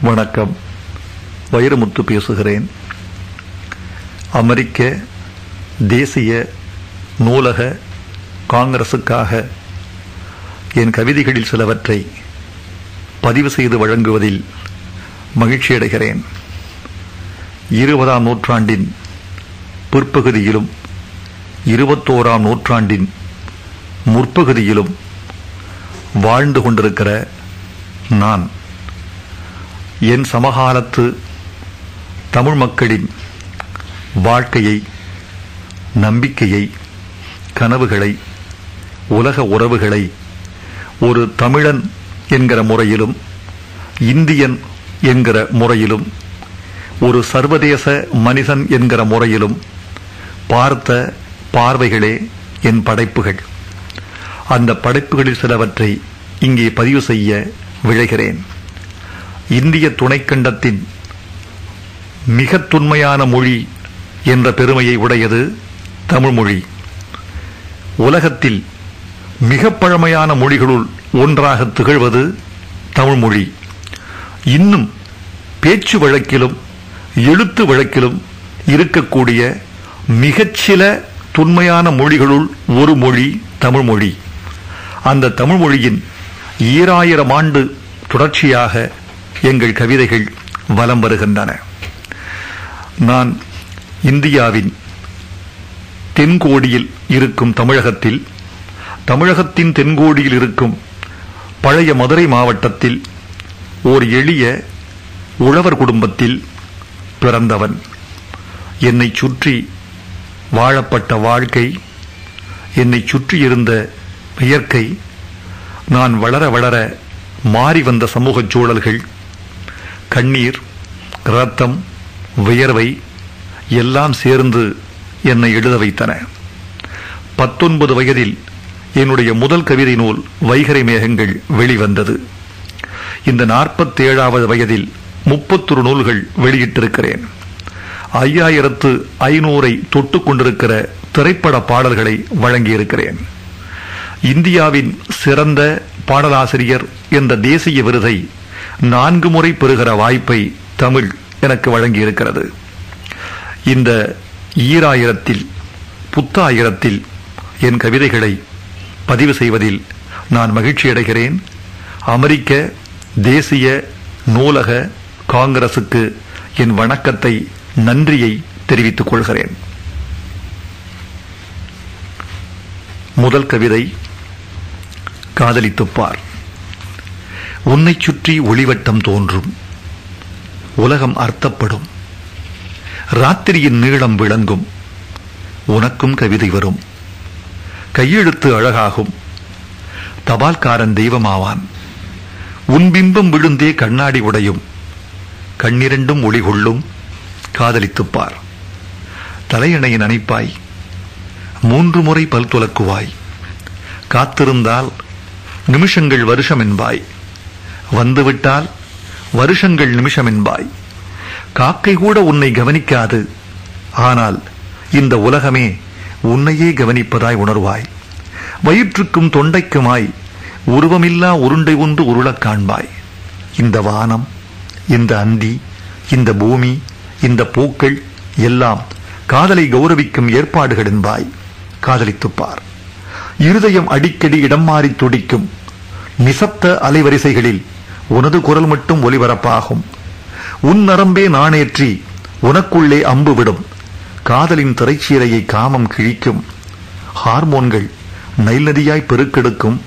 வணக்கம். வைரமுத்து பேசுகிறேன். அமெரிக்க தேசிய நூலக காங்கிரசுக்காக என் கவிதைகளில் சிலவற்றை பதிவு செய்து வழங்குவதில் மகிழ்ச்சியடைகிறேன் இருபதாம் நூற்றாண்டின் பிற்பகுதியிலும் இருபத்தோராம் நூற்றாண்டின் முற்பகுதியிலும் வாழ்ந்து கொண்டிருக்கிற நான். என் சமகாலத்து தமிழ் மக்களின் வாழ்க்கையை நம்பிக்கையை கனவுகளை உலக உறவுகளை ஒரு தமிழன் என்கிற முறையிலும் இந்தியன் என்கிற முறையிலும் ஒரு சர்வதேச மனிதன் என்கிற முறையிலும் பார்த்த பார்வைகளே என் படைப்புகள். அந்த படைப்புகளில் சிலவற்றை இங்கே பதிவு செய்ய விழைகிறேன். இந்திய துணைக்கண்டத்தின் மிக தொன்மையான மொழி என்ற பெருமையை உடையது தமிழ் மொழி. உலகத்தில் மிக பழமையான மொழிகளுள் ஒன்றாக திகழ்வது தமிழ் மொழி. இன்னும் பேச்சு வழக்கிலும் எழுத்து வழக்கிலும் இருக்கக்கூடிய மிகச்சில தொன்மையான மொழிகளுள் ஒரு மொழி தமிழ் மொழி. அந்த தமிழ் மொழியின் ஈராயிரம் ஆண்டு தொடர்ச்சியாக எங்கள் கவிதைகள் வலம் வருகின்றன. நான் இந்தியாவின் தென்கோடியில் இருக்கும் தமிழகத்தில் தமிழகத்தின் தென்கோடியில் இருக்கும் பழைய மதுரை மாவட்டத்தில் ஓர் எளிய உழவர் குடும்பத்தில் பிறந்தவன். என்னை சுற்றி வாழப்பட்ட வாழ்க்கை என்னை சுற்றி இருந்த இயற்கை நான் வளர வளர மாறி வந்த சமூக சூழல்கள் கண்ணீர் இரத்தம் வியர்வை எல்லாம் சேர்ந்து என்னை எழுத வைத்தன. பத்தொன்பது வயதில் என்னுடைய முதல் கவிதை நூல் வைகரை மேகங்கள் வெளிவந்தது. இந்த நாற்பத்தேழாவது வயதில் முப்பத்தொரு நூல்கள் வெளியிட்டிருக்கிறேன். ஐயாயிரத்து ஐநூறை தொட்டு கொண்டிருக்கிற திரைப்பட பாடல்களை வழங்கியிருக்கிறேன். இந்தியாவின் சிறந்த பாடலாசிரியர் என்ற தேசிய விருதை நான்கு முறை பெறுகிற வாய்ப்பை தமிழ் எனக்கு வழங்கியிருக்கிறது. இந்த ஈராயிரத்தில் புத்தாயிரத்தில் என் கவிதைகளை பதிவு செய்வதில் நான் மகிழ்ச்சி அடைகிறேன். அமெரிக்க தேசிய நூலக காங்கிரசுக்கு என் வணக்கத்தை நன்றியை தெரிவித்துக் கொள்கிறேன். முதல் கவிதை காதலித்துப்பார். உன்னை சுற்றி ஒளிவட்டம் தோன்றும். உலகம் அர்த்தப்படும். ராத்திரியின் நீளம் விளங்கும். உனக்கும் கவிதை வரும். கையெழுத்து அழகாகும். தபால்காரன் தெய்வமாவான். உன் பிம்பம் விழுந்தே கண்ணாடி உடையும். கண்ணிரண்டும் ஒளி கொள்ளும். காதலித்துப்பார். தலையணையின் அணைப்பாய் மூன்று முறை பல் துலக்குவாய். காத்திருந்தால் நிமிஷங்கள் வருஷம் என்பாய் வந்துவிட்டால் வருஷங்கள் நிமிஷம் என்பாய் காக்கை கூட உன்னை கவனிக்காது. ஆனால் இந்த உலகமே உன்னையே கவனிப்பதாய் உணர்வாய். வயிற்றுக்கும் தொண்டைக்குமாய் உருவமில்லா உருண்டை ஒன்று உருளக் காண்பாய். இந்த வானம் இந்த அந்தி இந்த பூமி இந்த பூக்கள் எல்லாம் காதலை கௌரவிக்கும் ஏற்பாடுகள் என்பாய் காதலித்துப்பார். இருதயம் அடிக்கடி இடம் மாறி துடிக்கும். நிசப்த அலைவரிசைகளில் உனது குரல் மட்டும் ஒலிபரப்பாகும். உன் நரம்பே நாணேற்றி உனக்குள்ளே அம்பு விடும். காதலின் திரைச்சீரையை காமம் கிழிக்கும். ஹார்மோன்கள் நைல் நதியாய் பெருக்கெடுக்கும்.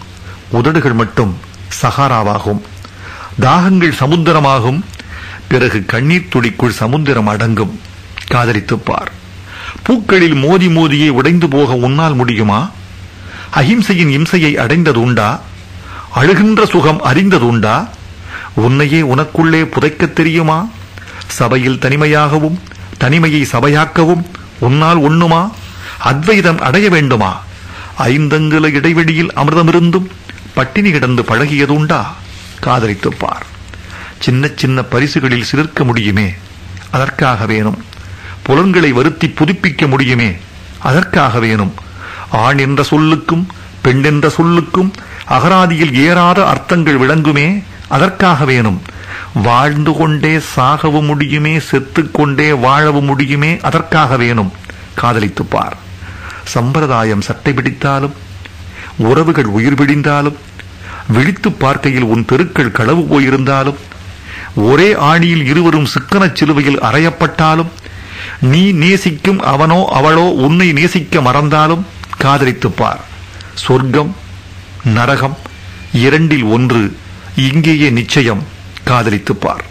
உதடுகள் மட்டும் சகாராவாகும் தாகங்கள் சமுத்திரமாகும். பிறகு கண்ணீர் துடிக்குள் சமுத்திரம் அடங்கும். காதலித்துப்பார் பூக்களில் மோதி மோதியே உடைந்து போக உன்னால் முடியுமா? அஹிம்சையின் இம்சையை அடைந்தது உண்டா அழுகின்ற சுகம் அறிந்ததுண்டா? உன்னையே உனக்குள்ளே புதைக்கத் தெரியுமா? சபையில் தனிமையாகவும் தனிமையை சபையாக்கவும் உன்னால் உண்ணுமா அத்வைதம் அடைய வேண்டுமா? ஐந்தங்குல இடைவெளியில் அமிர்தமிருந்தும் பட்டினி கிடந்து பழகியதுண்டா? காதலித்துப்பார். சின்ன சின்ன பரிசுகளில் சிலிர்க்க முடியுமே? அதற்காக வேணும். புலன்களை வருத்தி புதுப்பிக்க முடியுமே? அதற்காக வேணும். ஆண் என்ற சொல்லுக்கும் பெண் என்ற சொல்லுக்கும் அகராதியில் ஏறாத அர்த்தங்கள் விளங்குமே? அதற்காக வேணும். வாழ்ந்து கொண்டே சாகவும் முடியுமே செத்துக்கொண்டே வாழவும் முடியுமே அதற்காக வேணும். காதலித்துப் பார். சம்பிரதாயம் சட்டை பிடித்தாலும் உறவுகள் உயிர் பிடிந்தாலும் விழித்துப் பார்க்கையில் உன் தெருக்கள் களவு போயிருந்தாலும் ஒரே ஆணியில் இருவரும் சிக்கனச் சிலுவையில் அறையப்பட்டாலும் நீ நேசிக்கும் அவனோ அவளோ உன்னை நேசிக்க மறந்தாலும் காதலித்துப் பார். சொர்க்கம் நரகம் இரண்டில் ஒன்று இங்கேயே நிச்சயம் காதலித்துப் பார்